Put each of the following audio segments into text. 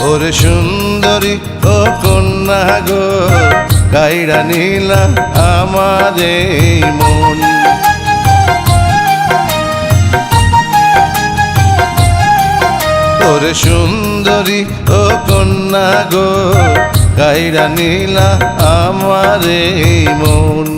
ওরে সুন্দরী, ও কন্যা গো কাইরা নীলা আমার মন। ওরে সুন্দরী, ও কন্যা গো কাইরা নীলা আমার মন।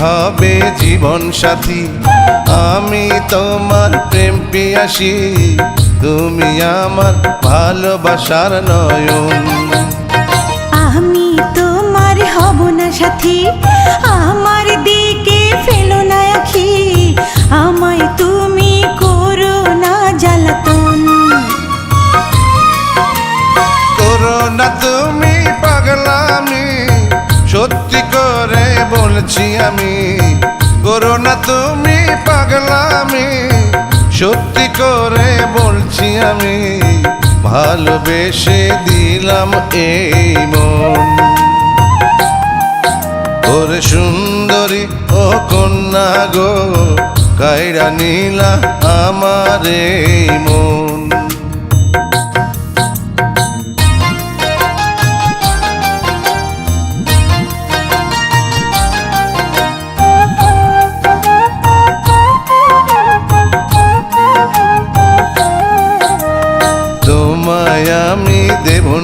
হবে জীবন সাথী। আমি তোমার প্রেম পিয়াসী, তুমি আমার ভালোবাসার নয়ন। আমি তোমার হব না সাথী বলছি আমি। করো না তুমি পাগলামি, সত্যি করে বলছি আমি। ভালোবেসে দিলাম এই মন। ওরে সুন্দরী ও কন্যা গো, কায়রা নীলা আমার মন।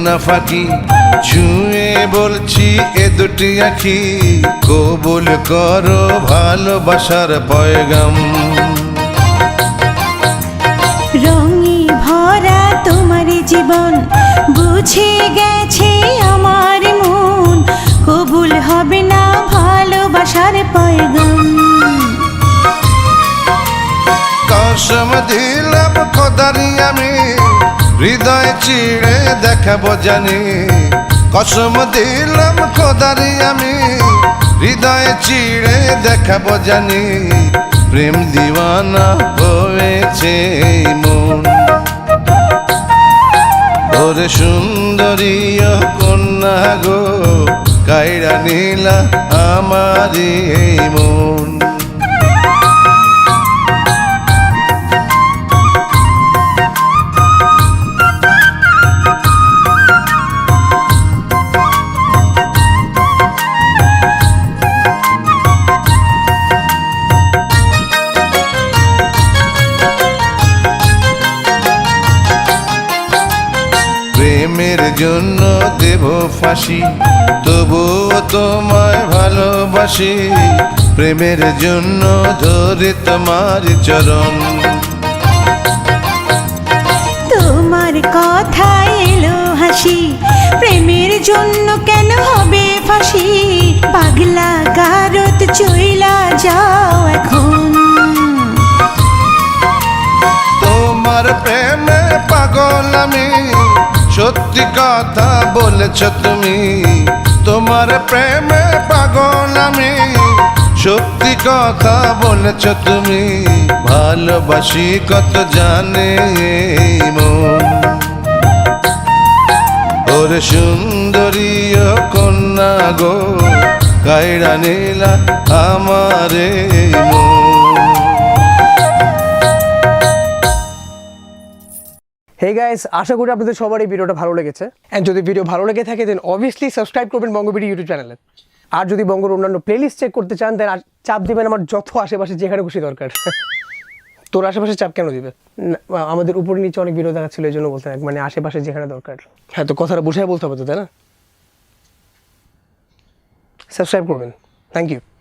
না ফাঁকি ছুঁয়ে বলছি এ দুটি আখি কবুল করো ভালোবাসার পয়গাম। রঙে ভরা তোমার জীবন বুঝে গেছে আমার মন কবুল হবে না ভালোবাসার পয়গাম। কসম দিলাম আমি হৃদয় চিড়ে দেখাবো জানি। কসম দিলাম খোদারি আমি, হৃদয় চিড়ে দেখাবো জানি। প্রেম দিওয়ানা হয়েছে মন। ওরে সুন্দরী কন্যা গো কাইরা নীলা আমারই এই মন। প্রেমের জন্য দেব ফাঁসি। তবুও তোমায় ভালোবাসি। প্রেমের জন্য ধরে তোমার চরণ। তোমার কথা এলো হাসি। প্রেমের জন্য কেন হবে ফাঁসি? পাগলা গারত চইলা যাও এখন। কথা বলেছ তুমি। তোমার প্রেমে পাগল আমি। সত্যি কথা বলেছ তুমি। ভালোবাসি কত জানে মন। ওরে সুন্দরী কন্যা গো কাইরা নীলা আমারে মন। হে গাইস আশা করি আপনাদের সবার এই ভিডিওটা ভালো লেগেছে। অ্যান্ড যদি ভিডিও ভালো লেগে থাকে দেন অবভিয়াসলি সাবস্ক্রাইব করবেন বঙ্গবিডি ইউটিউব চ্যানেলে আর যদি বঙ্গর অন্যান্য প্লেলিস্ট চেক করতে চান দেন চাপ দিবেন আমার যত আশেপাশে যেখানে খুশি দরকার। তোর আশেপাশে চাপ কেন দিবে? আমাদের উপরে নিচে অনেক ভিডিও দেখাচ্ছিল, এই জন্য বলতে মানে আশেপাশে যেখানে দরকার। হ্যাঁ তো কথাটা বুঝাই বলতে হবে তো, তাই না? সাবস্ক্রাইব করবেন। Thank you